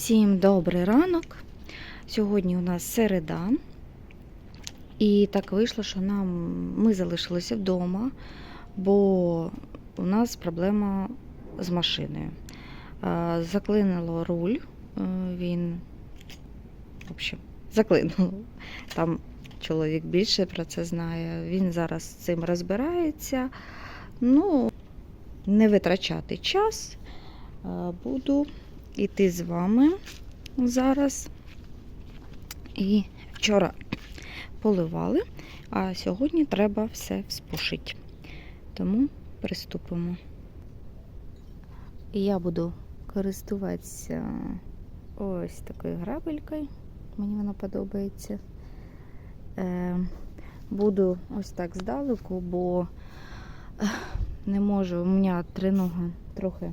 Всім добрий ранок. Сьогодні у нас середа. І так вийшло, що нам ми залишилися вдома, бо у нас проблема з машиною. Заклинило руль. е, Він, в общем, заклинило. Там чоловік більше про це знає. Він зараз з цим розбирається. Ну, не витрачати час. Буду йти з вами зараз. І вчора поливали, а сьогодні треба все вспушити. Тому приступимо. Я буду користуватися ось такою грабелькою. Мені вона подобається. Е, буду ось так здалеку, бо е, не можу, у мене тринога трохи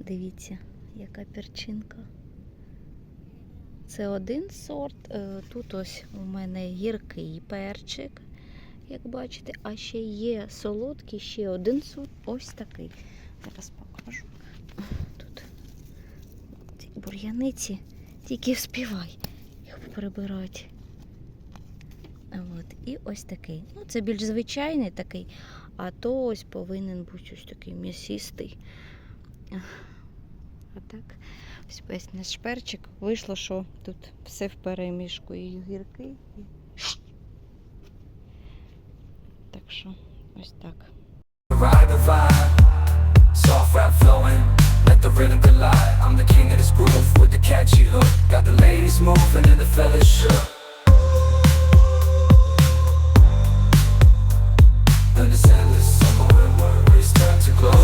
Дивіться, яка перчинка. Це один сорт. Е, Тут ось у мене гіркий перчик, як бачите, а ще є солодкий, ще один сорт, ось такий. Зараз покажу. Тут ці бур'яниці, тільки вспівай їх прибирати. От, і ось такий. Ну, це більш звичайний такий, а то ось повинен бути ось такий м'ясистий. А так, ось весь наш перчик. Вийшло, що тут все в перемішку. І гіркий. І... Так що, ось так. Soft rap flowing, let the rhythm collide I'm the king of this groove with the catchy hook Got the ladies moving and the fellas shook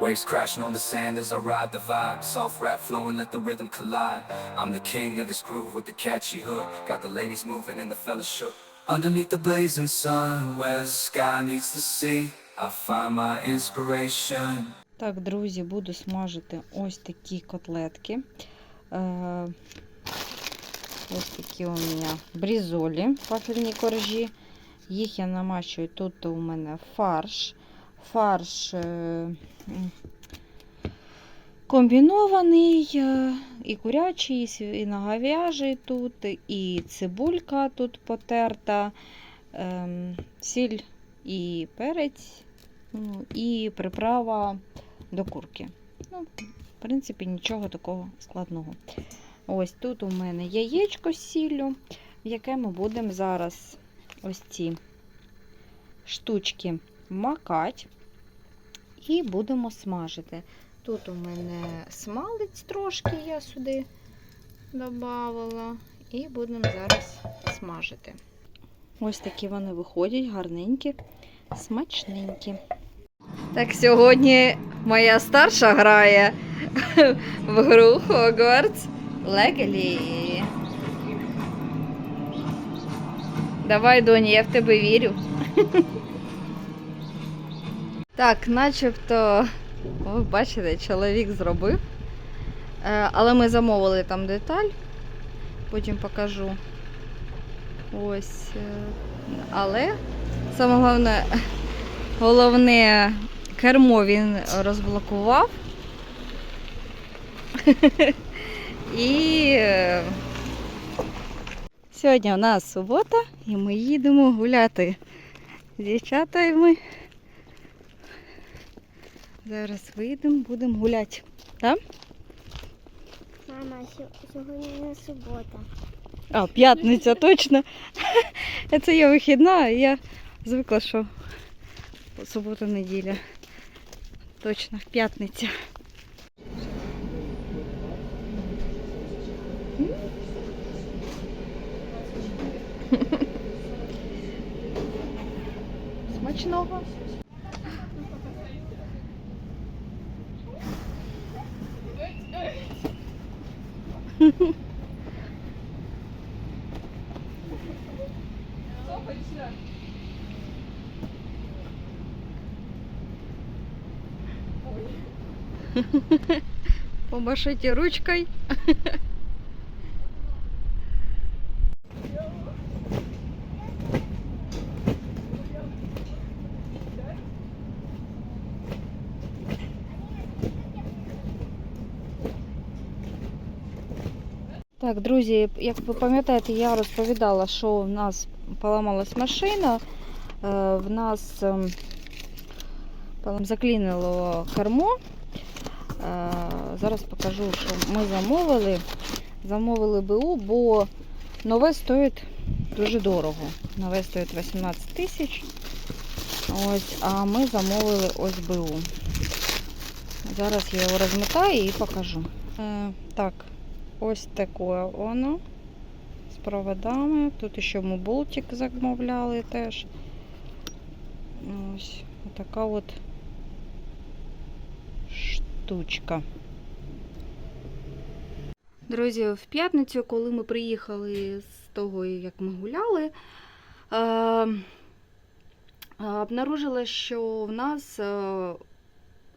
Waves crashing on the sand as I ride the vibe Soft rap flowing, let the rhythm collide I'm the king of this groove with the catchy hook Got the ladies moving and the fellas shook Underneath the blazing sun Where the sky meets the sea I find my inspiration Так, друзі, буду смажити ось такі котлетки. Е, ось такі у мене брізолі, вафельні коржі. Їх я намащую. Тут у мене фарш. Фарш е, комбінований, е, і курячий, і наговяжий тут, і цибулька тут потерта, ем, сіль і перець, ну, і приправа до курки. Ну, в принципі, нічого такого складного. Ось тут у мене яєчко з сіллю, в яке ми будемо зараз ось ці штучки макати і будемо смажити. Тут у мене смалець трошки я сюди додавала, і будемо зараз смажити. Ось такі вони виходять, гарненькі, смачненькі. Так, сьогодні моя старша грає в гру Hogwarts Legacy. Давай, доні, я в тебе вірю. Так, начебто, ви бачите, чоловік зробив. Е, Але ми замовили там деталь. Потім покажу. Ось. е, Але саме головне, головне кермо він розблокував. І е, сьогодні у нас субота, і ми їдемо гуляти з дівчатами. Зараз вийдемо, будемо гуляти. Так? Мама, сьогодні не субота. А, п'ятниця, точно. Це є вихідна, а я звикла, що субота, неділя. Точно, п'ятниця. Смачного. Помашите ручкой. Так, друзі, як ви пам'ятаєте, я розповідала, що в нас поламалась машина, е, в нас ем, полам- заклінило кермо. Е, Зараз покажу, що ми замовили. Замовили БУ, бо нове стоїть дуже дорого. Нове стоїть 18 тисяч. Ось, а ми замовили ось БУ. Зараз я його розмотаю і покажу. Е, так, ось таке воно з проводами. Тут ще ми болтик замовляли теж. Ось така от штучка. Друзі, в п'ятницю, коли ми приїхали з того, як ми гуляли, е, е, обнаружила, що в нас е,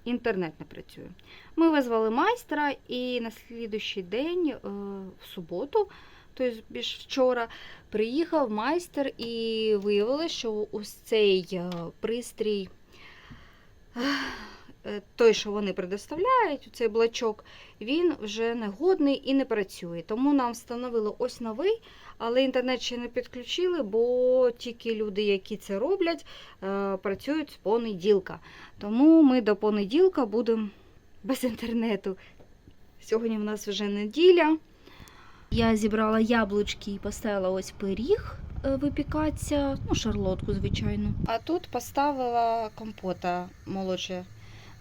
інтернет не працює. Ми визвали майстра і на слідуючий день, в суботу, тобто більш вчора, приїхав майстер і виявилося, що ось цей пристрій, той, що вони предоставляють, цей блочок, він вже негодний і не працює. Тому нам встановили ось новий, але інтернет ще не підключили, бо тільки люди, які це роблять, е, працюють з понеділка. Тому ми до понеділка будемо без інтернету. Сьогодні в нас вже неділя. Я зібрала яблучки і поставила ось пиріг е, випікатися, ну, шарлотку, звичайно. А тут поставила компота молодша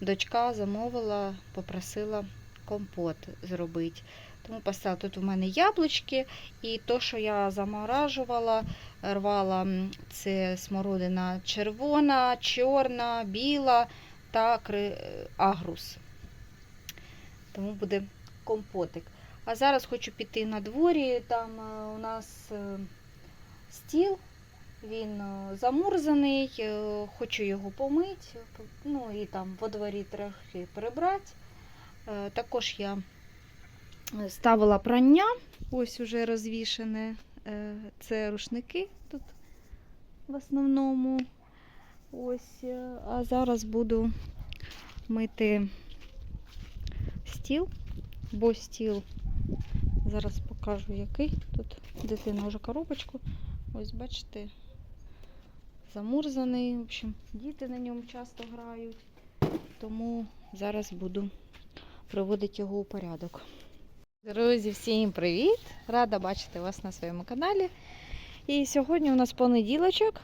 дочка замовила, попросила компот зробити. Тому поставила тут у мене яблучки, і то, що я заморажувала, рвала це смородина червона, чорна, біла та агрус. Тому буде компотик. А зараз хочу піти на дворі. Там е, у нас е, стіл, він е, замурзаний, е, хочу його помити, ну і там во дворі трохи прибрати. Е, Також я ставила прання, ось уже розвішене. Це рушники тут в основному. Ось, а зараз буду мити стіл, бо стіл зараз покажу який. Тут дитина вже коробочку. Ось бачите, замурзаний. В общем, діти на ньому часто грають. Тому зараз буду приводити його у порядок. Друзі, всім привіт! Рада бачити вас на своєму каналі. І сьогодні у нас понеділочок.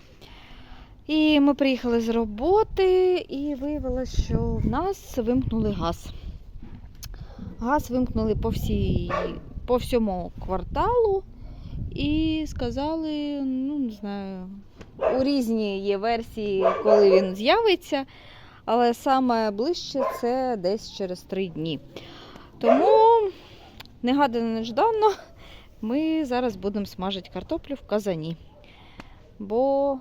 І ми приїхали з роботи, і виявилося, що в нас вимкнули газ. Газ вимкнули по, всій, по всьому кварталу і сказали, ну не знаю, у різні є версії, коли він з'явиться, але саме ближче це десь через три дні. Тому, негадано нежданно, ми зараз будемо смажити картоплю в казані. Бо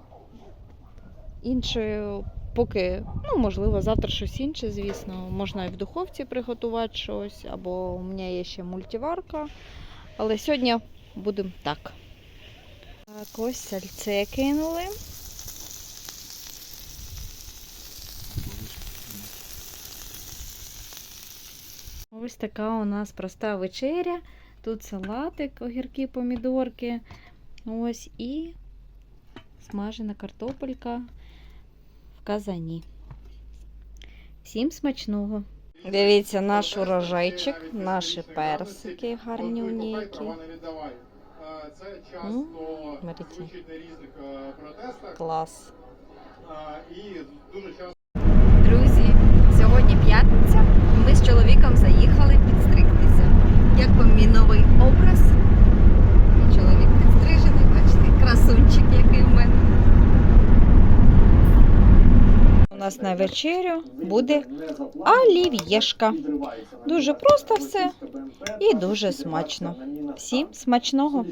іншою поки, ну, можливо, завтра щось інше, звісно. Можна і в духовці приготувати щось, або у мене є ще мультиварка. Але сьогодні будемо так. Так, ось сальце кинули. Ось така у нас проста вечеря. Тут салатик, огірки, помідорки. Ось і смажена картопелька в казані. Всім смачного! Дивіться наш урожайчик, наші персики гарнюні які. Це часто смотрите. звучить на різних е, протестах. Клас. І дуже часто Друзі, сьогодні п'ятниця. Ми з чоловіком заїхали підстригтися. Як вам мій новий образ? Чоловік підстрижений, бачите, красунчик, який в мене. У нас на вечерю буде олів'єшка. Дуже просто все і дуже смачно. Всім смачного!